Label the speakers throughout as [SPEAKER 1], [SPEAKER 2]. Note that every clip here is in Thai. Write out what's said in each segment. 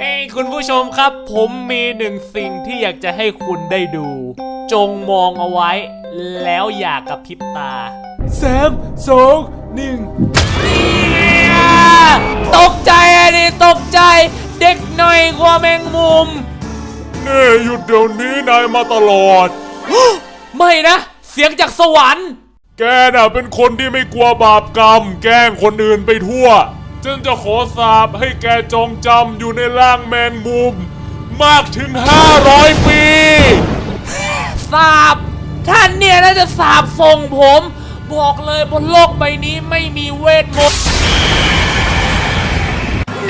[SPEAKER 1] เอ้ยคุณผู้ชมครับ ผมมีหนึ่งสิ่งที่อยากจะให้คุณได้ดู จงมองเอาไว้ แล้วอย่ากระพริบตาสามสองหนึ่งตกใจอะดิตกใจ เด็กหน่อยกว่าแมงมุม
[SPEAKER 2] นี่หยุดเดี๋ยวนี้นายมาตลอด
[SPEAKER 1] ไม่นะ เสียงจากสวรรค์
[SPEAKER 2] แกน่ะเป็นคนที่ไม่กลัวบาปกรรม แกล้งคนอื่นไปทั่ว จึงจะขอสาบให้แกจงจำอยู่ในร่างแมงมุม มากถึง 500 ปี
[SPEAKER 1] สาบท่านเนี่ยน่าจะสาบส่งผม บอกเลยบนโลกใบนี้ไม่มีเวทมนต์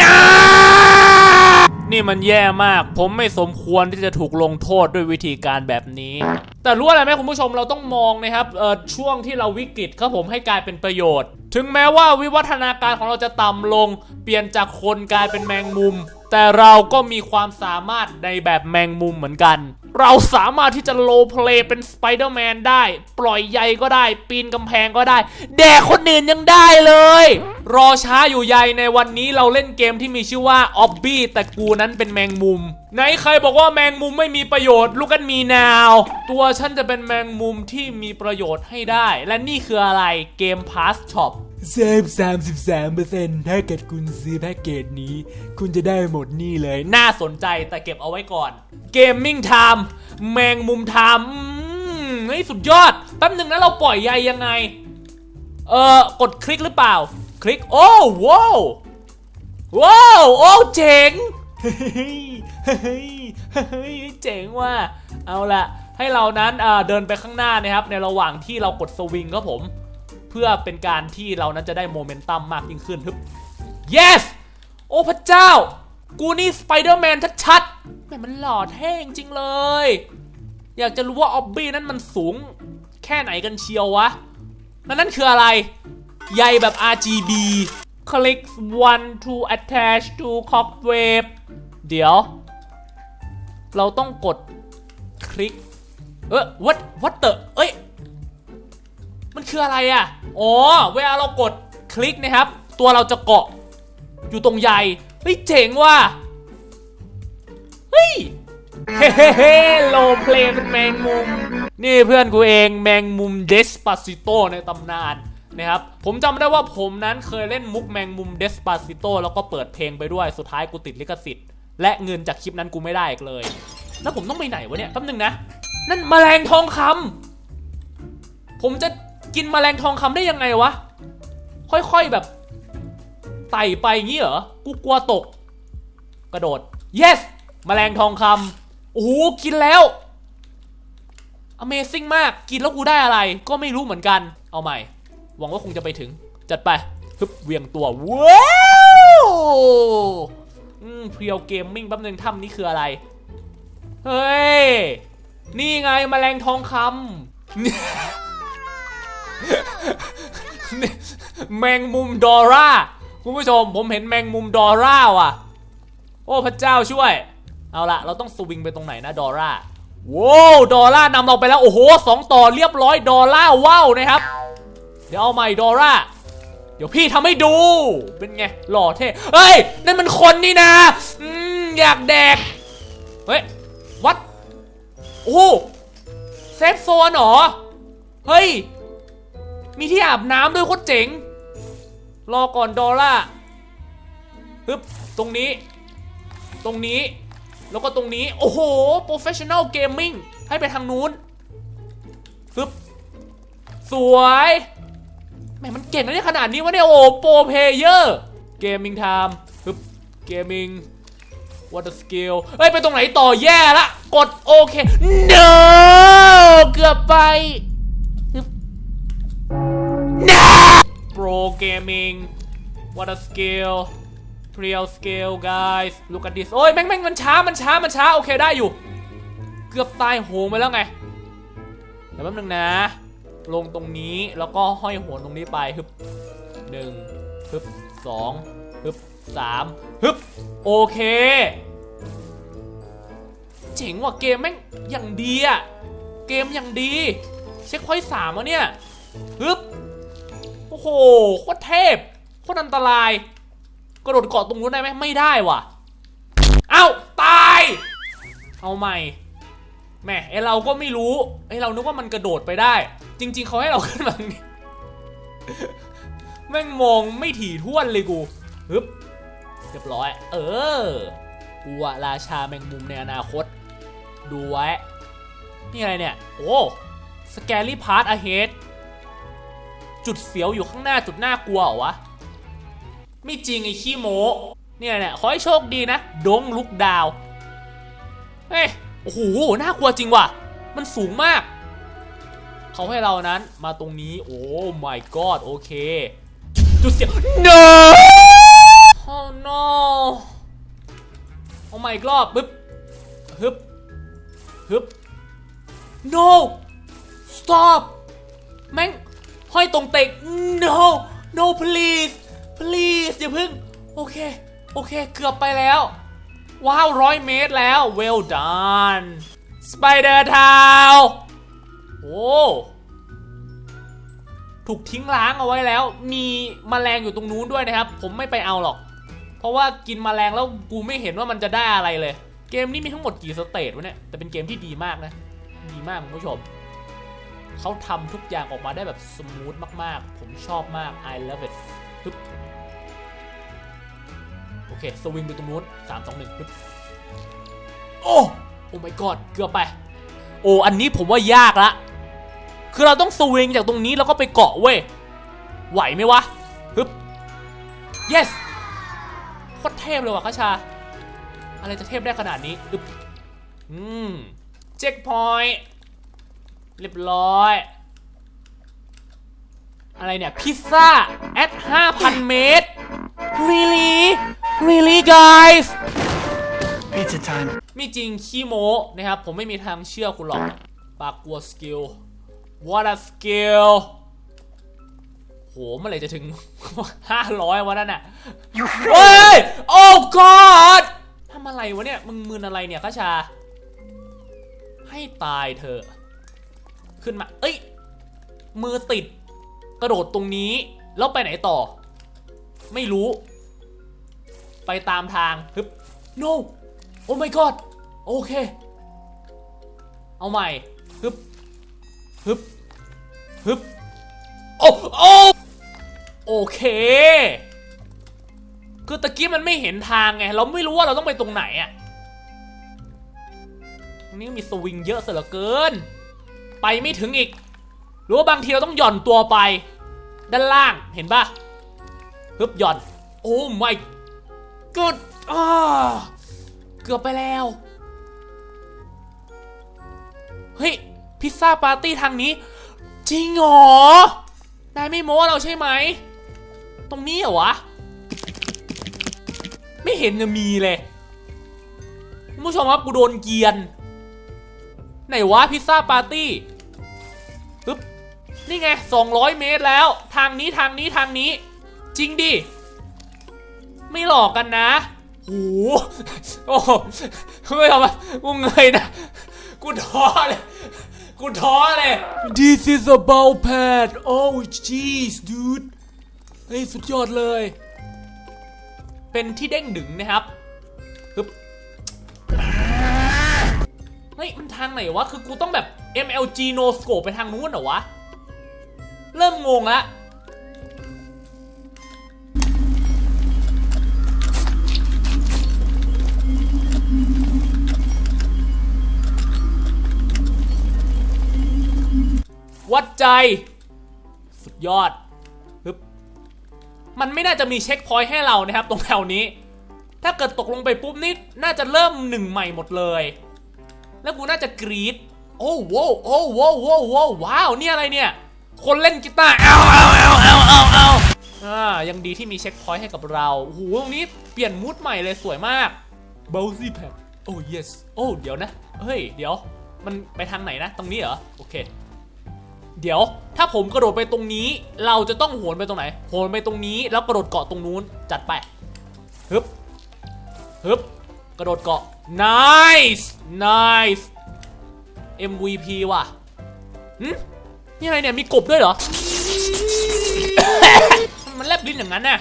[SPEAKER 1] นะ นี่มันแย่มาก ผมไม่สมควรที่จะถูกลงโทษด้วยวิธีการแบบนี้ แต่รู้อะไรไหมคุณผู้ชมเราต้องมองนะครับเออช่วงที่เราวิกฤตครับผมให้กลายเป็นประโยชน์ ถึงแม้ว่าวิวัฒนาการของเราจะต่ำลง เปลี่ยนจากคนกลายเป็นแมงมุม แต่เราก็มีความสามารถในแบบแมงมุมเหมือนกัน เราสามารถที่จะโลเพลย์เป็นสไปเดอร์แมนได้ ปล่อยใยก็ได้ ปีนกำแพงก็ได้ แดกคนอื่นยังได้เลย รอช้าอยู่ใยในวันนี้เราเล่นเกมที่มีชื่อว่าออบบี้แต่กูนั้นเป็นแมงมุม ไหนใครบอกว่าแมงมุมไม่มีประโยชน์ลูกกันมีนาว ตัวฉันจะเป็นแมงมุมที่มีประโยชน์ให้ได้ และนี่คืออะไรเกมพาสช็อป
[SPEAKER 3] เซฟ33%ถ้าเกิดคุณซื้อแพ็กเกจนี้ คุณจะได้หมดนี่เลย
[SPEAKER 1] น่าสนใจแต่เก็บเอาไว้ก่อน เกมมิ่งไทม์แมงมุมไทม์อืมเฮ้ยสุดยอด แป๊บหนึ่งนะเราปล่อยใยยังไง เออกดคลิกหรือเปล่า คลิก โอ้ว้าวว้าวโอ้เจ๋งเฮ้ยเฮ้ยเฮ้ยเจ๋งว่ะเอาละให้เรานั้นเดินไปข้างหน้านะครับ ในระหว่างที่เรากดสวิงครับผม เพื่อเป็นการที่เรานั้นจะได้โมเมนตัมมากยิ่งขึ้นฮึบ yes โอ้พระเจ้า กูนี่สไปเดอร์แมนชัดๆแม่มันหล่อเท่จริงเลย อยากจะรู้ว่าออบบี้นั้นมันสูงแค่ไหนกันเชียววะแล้วนั่นคืออะไร ใยแบบ RGB click one to attach to cock wave เดี๋ยว เราต้องกดคลิก เออ what what the เอ้ย มันคืออะไรอะ อ๋อ เวลาเรากดคลิกนะครับ ตัวเราจะเกาะอยู่ตรงใยเฮ้ยเจ๋งว่ะ เฮ้ย เฮ้เฮ้โลเพลเป็นแมงมุม นี่เพื่อนกูเองแมงมุมเดสปาซิโตในตำนานนะครับ ผมจำได้ว่าผมนั้นเคยเล่นมุกแมงมุมเดสปาซิโตแล้วก็เปิดเพลงไปด้วย สุดท้ายกูติดลิขสิทธิ์ และเงินจากคลิปนั้นกูไม่ได้อีกเลย แล้วผมต้องไปไหนวะเนี่ยแป๊บนึงนะ นั่นแมลงทองคำผมจะ กินแมลงทองคำได้ยังไงวะ ค่อยๆแบบไต่ไปงี้เหรอ กูกลัวตก กระโดด yes แมลงทองคำโอ้โหกินแล้ว Amazing มาก กินแล้วกูได้อะไร ก็ไม่รู้เหมือนกัน เอาใหม่ หวังว่าคงจะไปถึง จัดไปฮึบเวียงตัว ว้าวอืมเพียวเกมมิ่งแป๊บนึงถ้ำนี้คืออะไร เฮ้ย นี่ไงแมลงทองคำ แมงมุมดอร่าคุณผู้ชมผมเห็นแมงมุมดอร่าว่ะ โอ้พระเจ้าช่วย เอาละเราต้องสวิงไปตรงไหนนะดอร่าว้าวดอร่านำเราไปแล้วโอ้โหสองต่อเรียบร้อยดอร่าว้าวนะครับ เดี๋ยวเอาใหม่ดอร่าเดี๋ยวพี่ทำให้ดู เป็นไงหล่อเท่เฮ้ยนั่นมันคนนี่นะอืมอยากแดกเฮ้ยวัดโอ้เซฟโซนเหรอ เฮ้ย มีที่อาบน้ำด้วยโคตรเจ๋ง รอก่อนดอลล่าฮึบตรงนี้ ตรงนี้ แล้วก็ตรงนี้ โอ้โห professional gaming ให้ไปทางนู้นฮึบสวยแหมมันเก่งนะเนี่ยขนาดนี้วะเนี่ยโอ้โปรเพเยอร์ gaming time ฮึบ gaming what a skill เอ้ย ไปตรงไหนต่อแย่ละ กดโอเค no เกือบไป Pro Gaming What a skill Real skill guys Look at this โอ้ยแม่งแม่งมันช้ามันช้ามันช้าโอเคได้อยู่ เกือบตายโหงไปแล้วไงเดี๋ยวแป๊บนึงนะ ลงตรงนี้แล้วก็ห้อยโหนตรงนี้ไปฮึบหนึ่งฮึบสองฮึบสามฮึบโอเค เจ๋งว่ะเกมแม่งอย่างดีอะเกมอย่างดี เช็คพอยต์สามวะเนี่ยฮึบ โอ้โหโคตรเทพโคตรอันตราย กระโดดเกาะตรงนู้นได้ไหมไม่ได้ว่ะ เอ้า ตาย เอาใหม่แหม่ไอเราก็ไม่รู้ไอเรานึกว่ามันกระโดดไปได้ จริง ๆเขาให้เราขึ้นมาแม่งมองไม่ถี่ถ้วนเลยกูฮึบเรียบร้อย เออกูอะราชาแมงมุมในอนาคต ดูไว้ นี่อะไรเนี่ย โอ้สแกรี่พาร์ตอะเฮด จุดเสียวอยู่ข้างหน้าจุดน่ากลัวเหรอวะ ไม่จริงไอ้ขี้โมเนี่ยเนี่ยขอให้โชคดีนะ ดงลุกดาว เฮ้ย โอ้โห น่ากลัวจริงว่ะ มันสูงมาก เขาให้เรานั้นมาตรงนี้ โอ้ my god โอเค จุดเสียว no oh no เอาใหม่อีกรอบปึ๊บฮึบฮึบ no stop แม่ง ห้อยตรงเตก no no please please อย่าพึ่ง โอเค โอเค เกือบไปแล้ว ว้าวร้อยเมตรแล้ว well done spider town โอ้ถูกทิ้งล้างเอาไว้แล้ว มีมแมลงอยู่ตรงนู้นด้วยนะครับ ผมไม่ไปเอาหรอก เพราะว่ากินมแมลงแล้วกูไม่เห็นว่ามันจะได้อะไรเลย เกมนี้มีทั้งหมดกี่สเตจวะเนี่ย แต่เป็นเกมที่ดีมากนะ ดีมากคุณผู้ชม เขาทำทุกอย่างออกมาได้แบบสมูทมากๆ ผมชอบมาก I love it ฮึบโอเค สวิงไปตรงนู้นสามสองหนึ่งฮึบโอ้โอ้ my god เกือบไป โอ้ อันนี้ผมว่ายากละ คือเราต้องสวิงจากตรงนี้แล้วก็ไปเกาะเว้ย ไหวไหมวะฮึบ yes โคตรเทพเลยว่ะคาชา อะไรจะเทพได้ขนาดนี้อึบอืมเช็คพอยต์ เรียบร้อย อะไรเนี่ย พิซซ่า at 5,000เมตร really really guys
[SPEAKER 4] Pizza time.
[SPEAKER 1] มีจริงขี้โม้นะครับ ผมไม่มีทางเชื่อคุณหรอกปากกลัวสกิล what a skill โหเมื่อไหร่จะถึง 500วันนั้นน่ะเฮ้ย โอ้ god ทำอะไรวะเนี่ย มึงมืนอะไรเนี่ยข้าชา ให้ตายเถอะ ขึ้นมา เอ้ย มือติด กระโดดตรงนี้ แล้วไปไหนต่อ ไม่รู้ ไปตามทางฮึบ no โอ้ my god โอเค เอาใหม่ฮึบฮึบฮึบโอ้โอ้โอเค คือตะกี้มันไม่เห็นทางไง เราไม่รู้ว่าเราต้องไปตรงไหนอะตรงนี้มีสวิงเยอะเสียเหลือเกิน ไปไม่ถึงอีก หรือว่าบางทีเราต้องหย่อนตัวไป ด้านล่างเห็นปะฮึบหย่อน โอ้ my god อ่าเกือบไปแล้ว เฮ้ย พิซซ่าปาร์ตี้ทางนี้ จริงเหรอนายไม่โม้เราใช่ไหม ตรงนี้เหรอวะ ไม่เห็นจะมีเลยคุณผู้ชมครับกูโดนเกียน ไหนวะพิซซ่าปาร์ตี้ นี่ไง 200 เมตรแล้ว ทางนี้ทางนี้ทางนี้ จริงดิ ไม่หลอกกันนะโอ้โหโอ้โหไม่ทำอะกูเงยนะ กูท้อเลย กูท้อเลย
[SPEAKER 3] This is a ball pad oh jeez dude เฮ้ยสุดยอดเลย
[SPEAKER 1] เป็นที่เด้งดึงนะครับฮึบเฮ้ยมันทางไหนวะ คือกูต้องแบบ MLG no scope ไปทางนู้นเหรอวะ เริ่มงงละวัดใจ สุดยอดฮึบมันไม่น่าจะมีเช็คพอยต์ให้เรานะครับ ตรงแถวนี้ ถ้าเกิดตกลงไปปุ๊บนี่น่าจะเริ่มหนึ่งใหม่หมดเลย แล้วกูน่าจะกรีดโอ้โว้โอ้โว้โว้โว้ว้าว นี่อะไรเนี่ย คนเล่นกีตาร์เอาเอาเอาเอาเอาเอาอ่ายังดีที่มีเช็คพอยต์ให้กับเราโอ้โหตรงนี้เปลี่ยนมูดใหม่เลยสวยมาก
[SPEAKER 3] Bowsy pad
[SPEAKER 1] โอ้ yes โอ้เดี๋ยวนะ เฮ้ย เดี๋ยว มันไปทางไหนนะ ตรงนี้เหรอ โอเค เดี๋ยว ถ้าผมกระโดดไปตรงนี้ เราจะต้องโหนไปตรงไหน โหนไปตรงนี้ แล้วกระโดดเกาะตรงนู้น จัดไป ฮึบ ฮึบ กระโดดเกาะ nice nice MVP ว่ะหึ นี่อะไรเนี่ยมีกบด้วยเหรอ มันแลบลิ้นอย่างนั้นน่ะ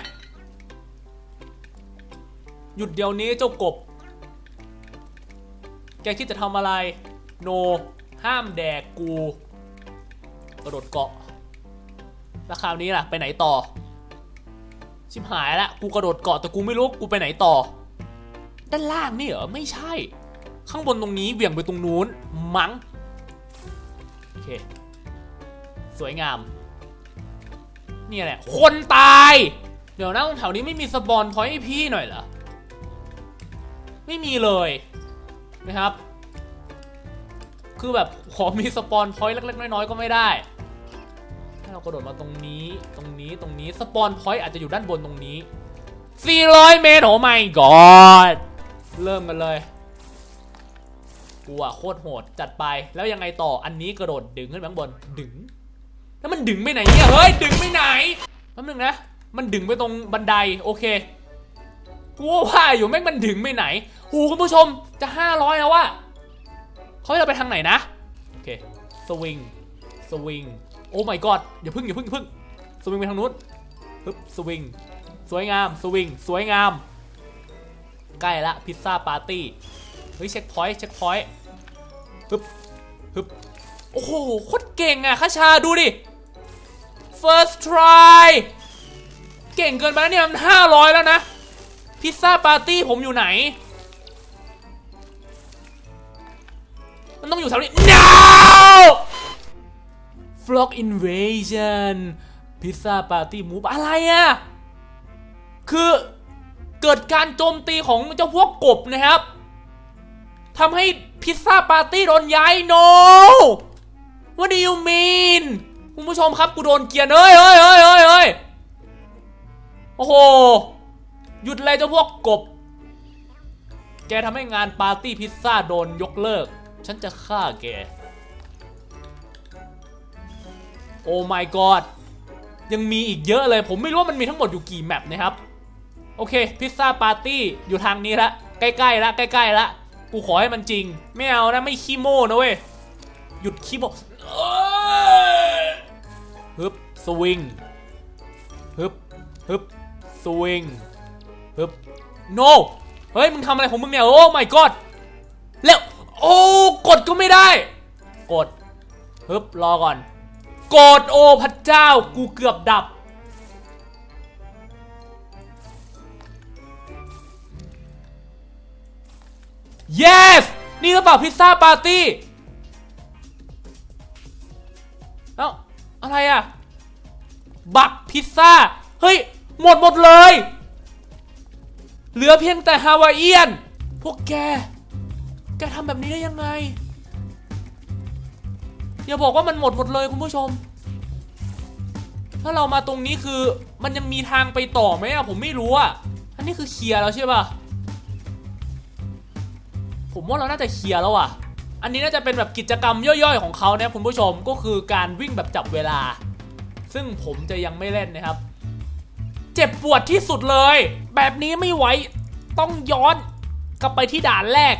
[SPEAKER 1] หยุดเดี๋ยวนี้เจ้ากบ แกคิดจะทำอะไร โน ห้ามแดกกู กระโดดเกาะ แล้วคราวนี้ล่ะ ไปไหนต่อ ชิบหายละ กูกระโดดเกาะแต่กูไม่รู้กูไปไหนต่อ ด้านล่างนี่เหรอ ไม่ใช่ ข้างบนตรงนี้เหวี่ยงไปตรงนู้น มั้งโอเค สวยงามเนี่ยแหละ คนตาย เดี๋ยวนะตรงแถวนี้ไม่มีสปอนพอยต์ให้พี่หน่อยเหรอ ไม่มีเลยนะครับ คือแบบขอมีสปอนพอยต์เล็กๆน้อยๆก็ไม่ได้ถ้าเรากระโดดมาตรงนี้ ตรงนี้ ตรงนี้ สปอนพอยต์อาจจะอยู่ด้านบนตรงนี้ 400 เมตร โอ้ my god เริ่มกันเลยกูอะโคตรโหดจัดไป แล้วยังไงต่อ อันนี้กระโดดดึงขึ้นไปข้างบน ดึง แล้วมันดึงไปไหนเนี่ย เฮ้ย ดึงไปไหนแป๊บนึงนะ มันดึงไปตรงบันได โอเค กูว่าอยู่แม่งมันดึงไปไหน หูคุณผู้ชมจะ 500แล้วว่าเขาให้เราไปทางไหนนะ โอเค สวิง สวิง โอ้ my god อย่าพึ่งอย่าพึ่งอย่าพึ่ง สวิงไปทางนู้นปึ๊บ สวิง สวยงาม สวิง สวยงาม ใกล้ละพิซซ่าปาร์ตี้ เฮ้ยเช็คพอยต์เช็คพอยต์ฮึบฮึบโอ้โห โคตรเก่งอะคาชาดูดิ first try เก่งเกินไปแล้วเนี่ยมันห้าร้อยแล้วนะ พิซซ่าปาร์ตี้ผมอยู่ไหน มันต้องอยู่แถวนี้ no flock invasion พิซซ่าปาร์ตี้มูฟอะไรอะคือเกิดการโจมตีของเจ้าพวกกบนะครับทำให้พิซซ่าปาร์ตี้โดนย้าย no what do you mean คุณผู้ชมครับกูโดนเกียนเฮ้ยเฮ้ยเฮ้ยเฮ้ยเฮ้ยโอ้โห หยุดเลยเจ้าพวกกบ แกทำให้งานปาร์ตี้พิซซ่าโดนยกเลิก ฉันจะฆ่าแก โอ้ my god ยังมีอีกเยอะเลย ผมไม่รู้ว่ามันมีทั้งหมดอยู่กี่แมปนะครับ โอเค พิซซ่าปาร์ตี้อยู่ทางนี้ละ ใกล้ๆละ ใกล้ๆละ กูขอให้มันจริง ไม่เอานะ ไม่ขี้โม้นะเว้ย หยุดขี้โม้เอ้ย ฮึบสวิงฮึบฮึบสวิงฮึบ no เฮ้ย มึงทำอะไรของมึงเนี่ย โอ้ my god แล้ว โอ้ กดก็ไม่ได้ กดฮึบรอก่อน กด โอ้ พระเจ้า กูเกือบดับ yes นี่หรือเปล่าพิซซ่าปาร์ตี้ อะไรอะบักพิซซ่า เฮ้ย หมดหมดเลย เหลือเพียงแต่ฮาวายเอียน พวกแก แกทำแบบนี้ได้ยังไง อย่าบอกว่ามันหมดหมดเลยคุณผู้ชม ถ้าเรามาตรงนี้คือมันยังมีทางไปต่อไหมอะผมไม่รู้อะอันนี้คือเคลียร์แล้วใช่ปะผมว่าเราน่าจะเคลียร์แล้วอะ อันนี้น่าจะเป็นแบบกิจกรรมย่อยๆ ของเขาเนี่ยคุณผู้ชมก็คือการวิ่งแบบจับเวลา ซึ่งผมจะยังไม่เล่นนะครับ เจ็บปวดที่สุดเลย แบบนี้ไม่ไหวต้องย้อนกลับไปที่ด่านแรก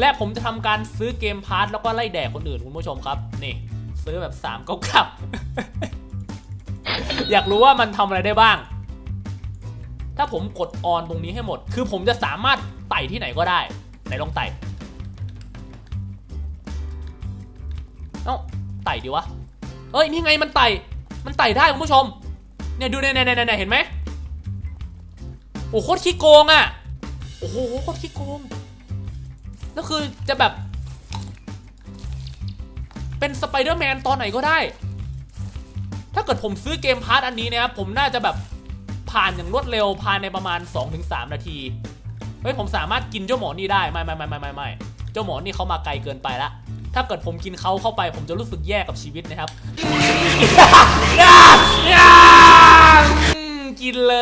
[SPEAKER 1] และผมจะทำการซื้อเกมพาร์ทแล้วก็ไล่แดกคนอื่นคุณผู้ชมครับนี่ซื้อแบบ3ามเก้ากับ อยากรู้ว่ามันทำอะไรได้บ้าง ถ้าผมกดออนตรงนี้ให้หมด คือผมจะสามารถไต่ที่ไหนก็ได้ไหนลองไต่ ไต่ดีวะ เอ้ยนี่ไงมันไต่ มันไต่ได้คุณผู้ชม เนี่ยดูเนี่ยเนี่ยเนี่ยเนี่ยเห็นไหมโอ้โคตรขี้โกงอะ โอ้โหโคตรขี้โกง แล้วคือจะแบบ เป็นสไปเดอร์แมนตอนไหนก็ได้ ถ้าเกิดผมซื้อเกมพาร์ทอันนี้นะครับผมน่าจะแบบผ่านอย่างรวดเร็วภายในประมาณ 2-3 นาที เฮ้ยผมสามารถกินเจ้าหมอนี่ได้ ไม่ไม่ไม่ไม่ไม่ไม่เจ้าหมอนี่เขามาไกลเกินไปละ ถ้าเกิดผมกินเขาเข้าไป ผมจะรู้สึกแย่กับชีวิตนะครับอืมกินเล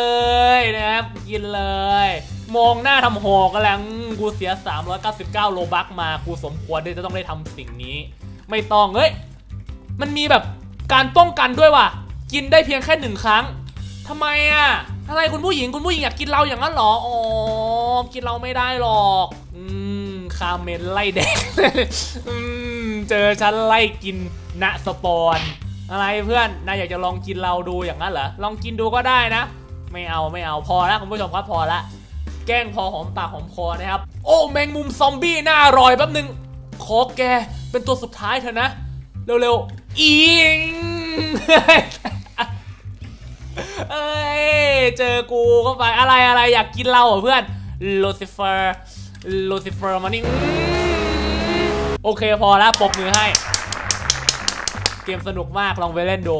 [SPEAKER 1] ยนะครับ กินเลย มองหน้าทำหอกกันแล้วอืมกูเสีย 399 โลบักมา กูสมควรที่จะต้องได้ทำสิ่งนี้ ไม่ต้องเฮ้ย มันมีแบบการป้องกันด้วยว่ะ กินได้เพียงแค่หนึ่งครั้งทำไมอะอะไรคุณผู้หญิงคุณผู้หญิงอยากกินเราอย่างนั้นเหรอ อ๋อ กินเราไม่ได้หรอก อืม คาเมนไล่แดงอืม เจอฉันไล่กินณสปอนอะไรเพื่อนนายอยากจะลองกินเราดูอย่างนั้นเหรอลองกินดูก็ได้นะ ไม่เอาไม่เอาพอละคุณผู้ชมครับพอละ แกล้งพอหอมปากหอมคอนะครับ โอ้แมงมุมซอมบี้น่าอร่อยแป๊บนึงขอแกเป็นตัวสุดท้ายเถอะนะ เร็วๆอิงเอ้ยเจอกูเข้าไปอะไรอะไรอยากกินเราเหรอเพื่อนโลซิเฟอร์โลซิเฟอร์มานี่ โอเคพอแล้วปรบมือให้ เกมสนุกมากลองไปเล่นดู